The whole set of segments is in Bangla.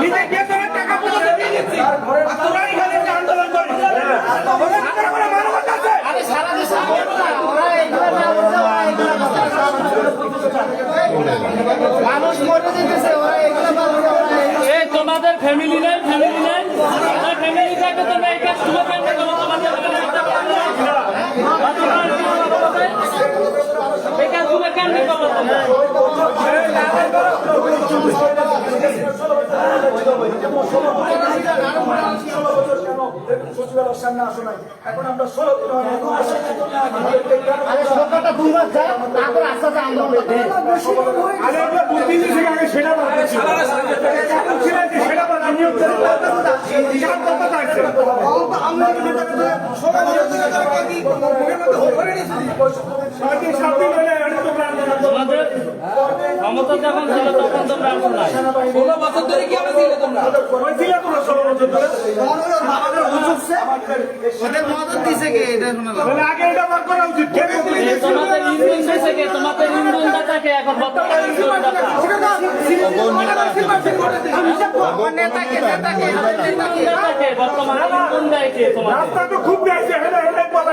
নিজে টাকা। মানুষ মরে যেতেছে ওরা তোমাদের ফ্যামিলি নেই ফ্যামিলি নেই ফ্যামিলি থাকে তোমরা এই কাজ তুলে কেন করো তোমাদের family তে family আছে? আর তোমরা এই কাজ করো না? এই কাজগুলো কেন করো তোমরা সচিবালয়ের সামনে আসো নাই এখন আমরা ষোলো দিন হয় ক্ষমতা যখন ছিল তখন তোমরা আসো নাই ষোলো বছর ধরে কি আমরা ছিলে তোমরা ওই ছিল তোমরা ষোলো বছর ধরে ওদের মদত দিছে কে এটা শোনা তাহলে আগে এটা বার করা উচিত কে তোমাদের ইন্ধন দিয়েছে কে তোমাদের ইন্ধন দাতাকে এখন বর্তমানে দাতা বর্তমানে কে তোমাদের রাস্তা তো খুব বেশি হেলে হেলে বলা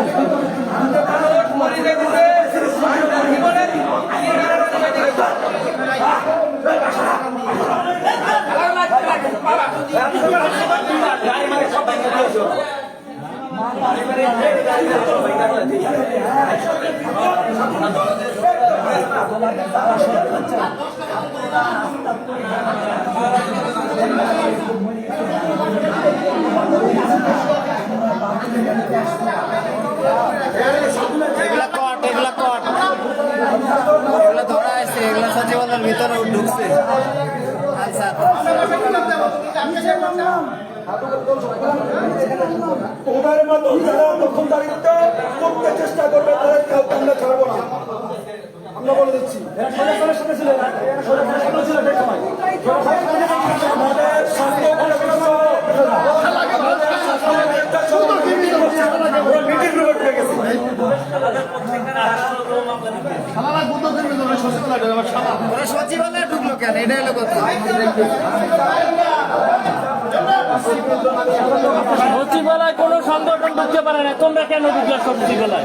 শেল্টার বর্তমানে কে শেল্টার দেয় এমন টাকা নিয়ে হতে যাও তারা তো আমাকে ইয়ে দুশো মারা শালা কোনো অংশের বাড়ি চলবে না কুলঙ্গা না না ওদের দরকারই নেই এগুলা কট এগুলা কট এগুলা ধরা আছে এগুলা সচিবালয়ের ভিতরে ঢুকছে। আচ্ছা ওদের মতো যারা দখলদারিত্ব করতে চেষ্টা করবে তাদের কাউকে আমরা ছাড়বো না। আমরা বলে দিচ্ছি। এরা সরকারের সাথে ছিল না এরা সরকারের সাথে ছিল সেই সময় আমাদের স্বাস্থ্য সচিবালয়ে ঢুকলো কেন? এটা হলো কথা সচিবালয় কোনো সংগঠন ঢুকতে পারে না। তোমরা কেন ঢুকলে সচিবালয়?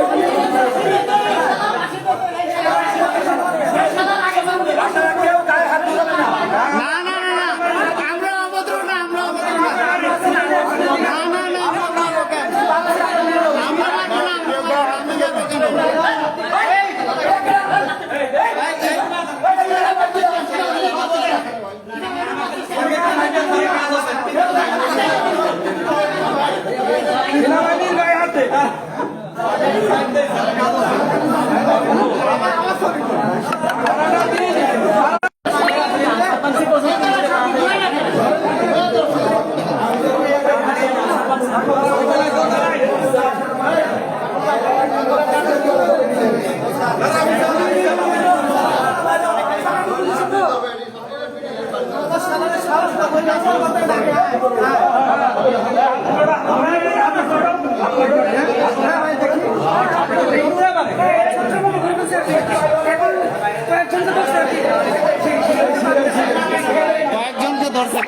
না না না না আমরা অভদ্র না আমরা অভদ্র না না না না আমরা মারবো কেন আমরা মারবো না আমরা মারবো আমরা মারবো কেন সেনাবাহিনীর গায়ে হাতে। কয়েকজনকে ধরছে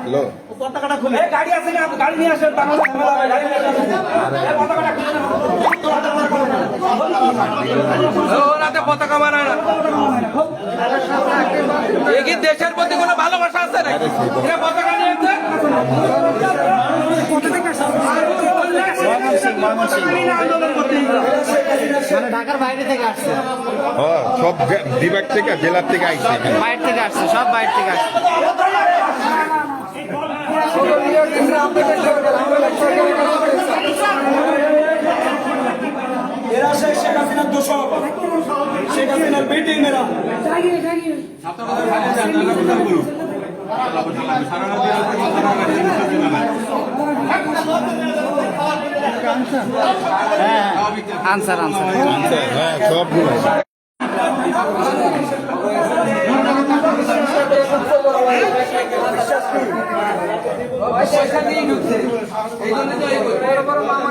হ্যালো গাড়ি আছে না গাড়ি নিয়ে আসেন পতাকা বানায় না দেশের প্রতি কোনো ভালোবাসা আছে না পতাকা নিয়ে আসছে? আন্দোলন করতে মানে ঢাকার বাইরে থেকে আসছে। সব বিভাগ থেকে জেলার থেকে আইছে এখানে। বাইরে থেকে আসছে সব বাইরে থেকে আসছে। এরা শেখ শেখ হাসিনার দোষক। শেখ হাসিনার বেটি মেয়েরা। আনসার আনসার হ্যাঁ পয়সা দিয়ে ঢুকছে এই জন্য তো এই বড় বড় মামা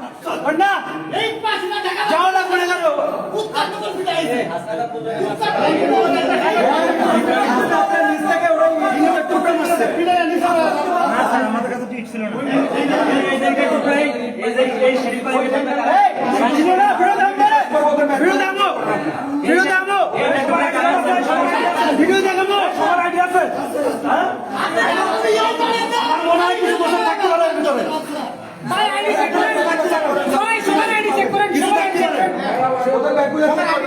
ঘুরে যাও না যাও না ঘুরে গেল নিচ থেকে ওরা ইঞ্জিনের টুকরো মারছে ইঞ্জিনের না, ফেরত আনবে রে। ফেরত আনব। ফেরত আনব। ভিডিও দেখাবো সবার আইডি আছে হ্যাঁ? আমার মনে হয় কিছু বছর থাকতে পারে এর ভিতরে ওদের ব্যাগগুলো আচ্ছা আচ্ছা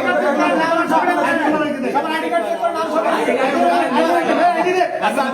আচ্ছা সবগুলো আইডি নিয়ে নেন আইডি নিয়ে নেন এদিকে ভুয়া আছে কিনা দেখেন সব আইডি নিয়ে নেন সব আইডি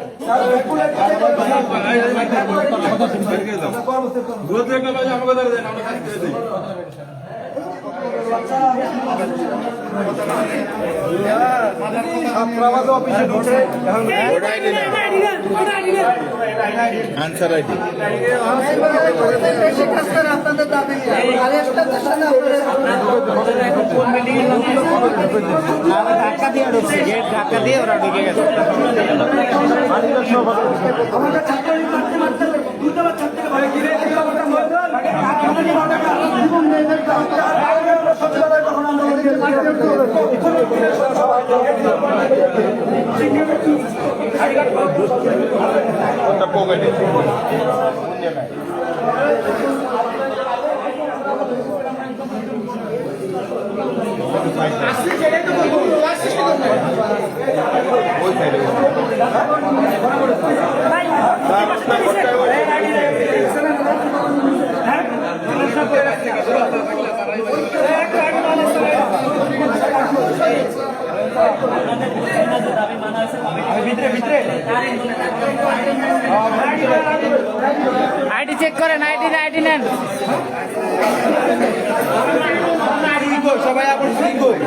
गोत्र আনসার আইডি ধাক্কা দিয়ে ঢুকছে গেট ধাক্কা দিয়ে ওরা ঢুকে গেছে। ওটা পকেটে ওই সাইডে আইডি চেক করেন আইডি আইডি নেন সবাই আকর্ষণ কই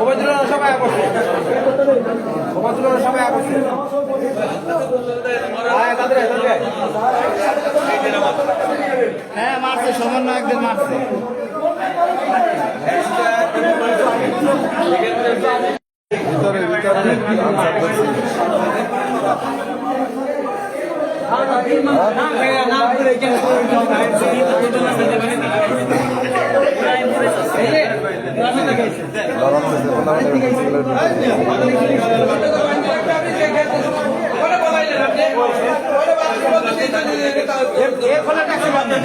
ওবায়দুল্লাহ সবাই আকর্ষণ ওবায়দুল্লাহ সবাই আকর্ষণ আয় তাদের তাদের হ্যাঁ মারছে সমন্বয়কদের মারছে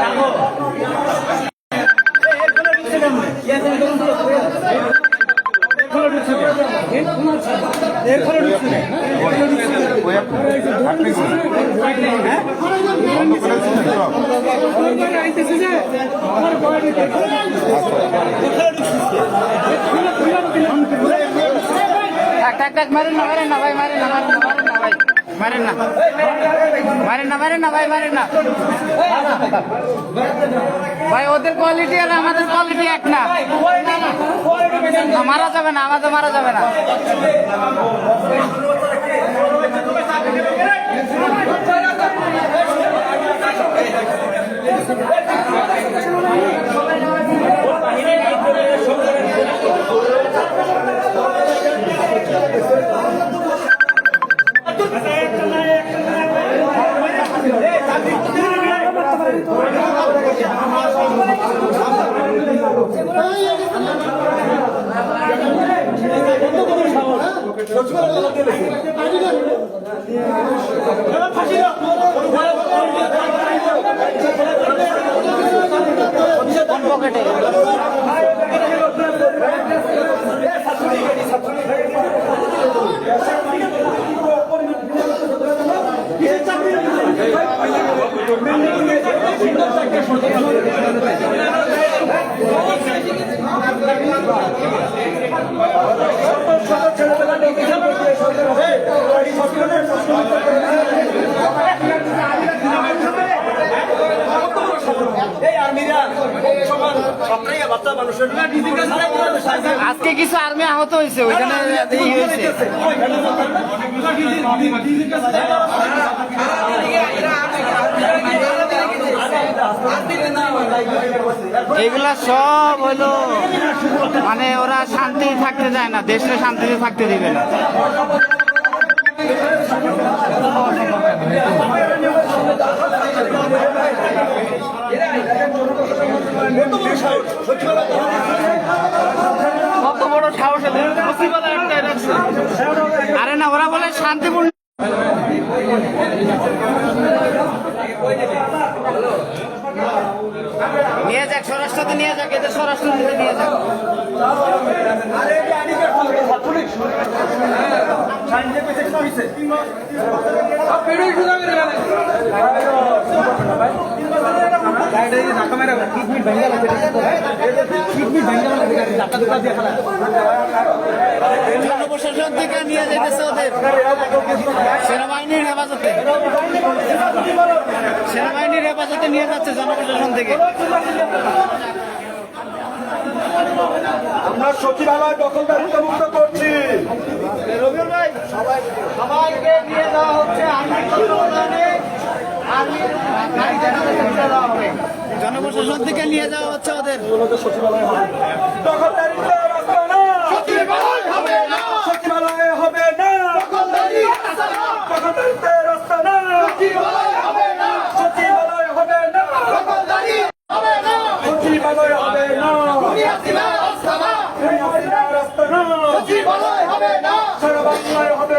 টাক টাক টাক মারেন না মারেন না ভাই, মারেন না মারেন না মারেন না ভাই, মারেন না। মারেন না মারেন না ভাই, মারেন না। ভাই, ওদের কোয়ালিটি আর আমাদের কোয়ালিটি এক না। মারা যাবে না, আমাদের মারা যাবে না। কোন পকেটে আজকে কিছু আর্মি আহত হয়েছে ওইখানে এগুলা সব হলো মানে ওরা শান্তি থাকতে চায় না দেশে শান্তিতে থাকতে দিবে না। কত বড় সাহস। আরে না, ওরা বলে শান্তিপূর্ণ। নিয়ে যাক স্বরাষ্ট্রতে নিয়ে যাক, এদের স্বরাষ্ট্রতে নিয়ে যাক। জনপ্রশাসন থেকে নিয়ে যেতেছে ওদের। সেনাবাহিনীর হেফাজতে। সেনাবাহিনীর হেফাজতে নিয়ে যাচ্ছে জনপ্রশাসন থেকে। আমরা সচিবালয় দখলদারিত্ব মুক্ত করছি। সবাইকে নিয়ে যাওয়া হচ্ছে আর্মির জনপ্রশাসন থেকে নিয়ে যাওয়া হচ্ছে ওদের। না সচিবালয় হবে না। সচিবালয় হবে না। রাস্তা না। সচিবালয় হবে না। সচিবালয় হবে না। সচিবালয় হবে না। রাস্তা না। সারা বাংলায় হবে